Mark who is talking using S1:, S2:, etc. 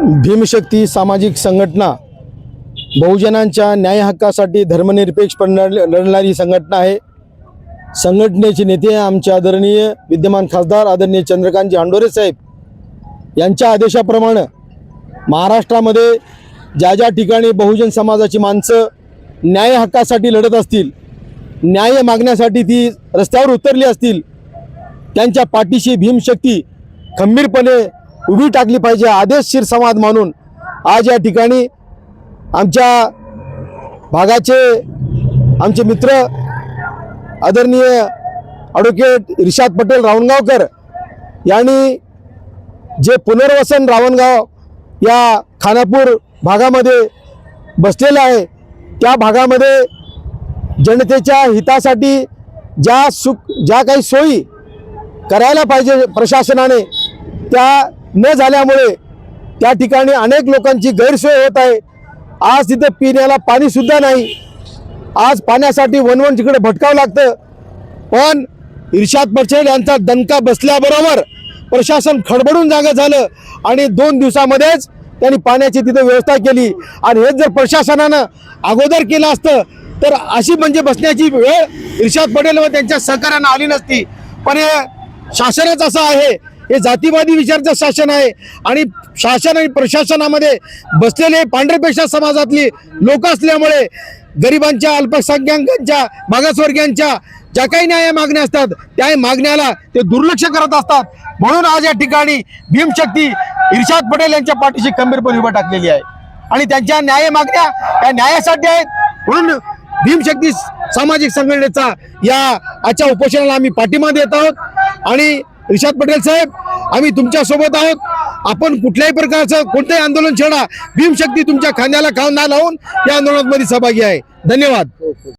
S1: भीमशक्ती सामाजिक संघटना बहुजनांच्या न्याय हक्कासाठी धर्मनिरपेक्षपणे लढणारी संघटना आहे. संघटनेचे नेते आमचे आदरणीय विद्यमान खासदार आदरणीय चंद्रकांतजी हांडोरे साहेब. यांच्या आदेशाप्रमाणे महाराष्ट्रामध्ये ज्या ज्या ठिकाणी बहुजन समाजाची माणसं न्याय हक्कासाठी लढत असतील न्याय मागण्यासाठी ती रस्त्यावर उतरली असतील त्यांच्या पाठीशी भीमशक्ती खंबीरपणे उभी टाकली पाहिजे आदेशशीर समाज म्हणून आज या ठिकाणी आमच्या भागाचे आमचे मित्र आदरणीय ॲडव्होकेट रिशाद पटेल रावणगावकर यांनी जे पुनर्वसन रावणगाव या खानापूर भागामध्ये बसलेलं आहे त्या भागामध्ये जनतेच्या हितासाठी ज्या सुख ज्या काही सोयी करायला पाहिजे प्रशासनाने त्या न झाल्यामुळे त्या ठिकाणी अनेक लोकांची गैरसोय होत आहे. आज तिथे पिण्याला पाणीसुद्धा नाही. आज पाण्यासाठी वनवन तिकडे भटकावं लागतं. पण इर्शाद पटेल यांचा दणका बसल्याबरोबर प्रशासन खडबडून जागा झालं आणि दोन दिवसामध्येच त्यांनी पाण्याची तिथे व्यवस्था केली. आणि हेच जर प्रशासनानं अगोदर केलं असतं तर अशी म्हणजे बसण्याची वेळ इर्शाद पटेल व त्यांच्या सहकार्यानं आली नसती. पण हे शासनच असं आहे हे जातीवादी विचारचं शासन आहे. आणि शासन आणि प्रशासनामध्ये बसलेले पांढरेपेशा समाजातली लोक असल्यामुळे गरिबांच्या अल्पसंख्याकांच्या मागासवर्गीयांच्या ज्या काही न्याय मागण्या असतात त्या मागण्याला ते दुर्लक्ष करत असतात. म्हणून आज या ठिकाणी भीमशक्ती इर्शाद पटेल यांच्या पाठीशी खंबीरपणे उभं टाकलेली आहे. आणि त्यांच्या न्याय मागण्या त्या न्यायासाठी आहेत. म्हणून भीमशक्ती सामाजिक संघटनेचा या आजच्या उपोषणाला आम्ही पाठिंबा देत आहोत. आणि रिषाद पटेल साहेब आम्ही तुमच्यासोबत आहोत. आपण कुठल्याही प्रकारचं कोणतंही आंदोलन छेडा. भीमशक्ती तुमच्या खांद्याला खांदा लावून या आंदोलनामध्ये सहभागी आहे. धन्यवाद.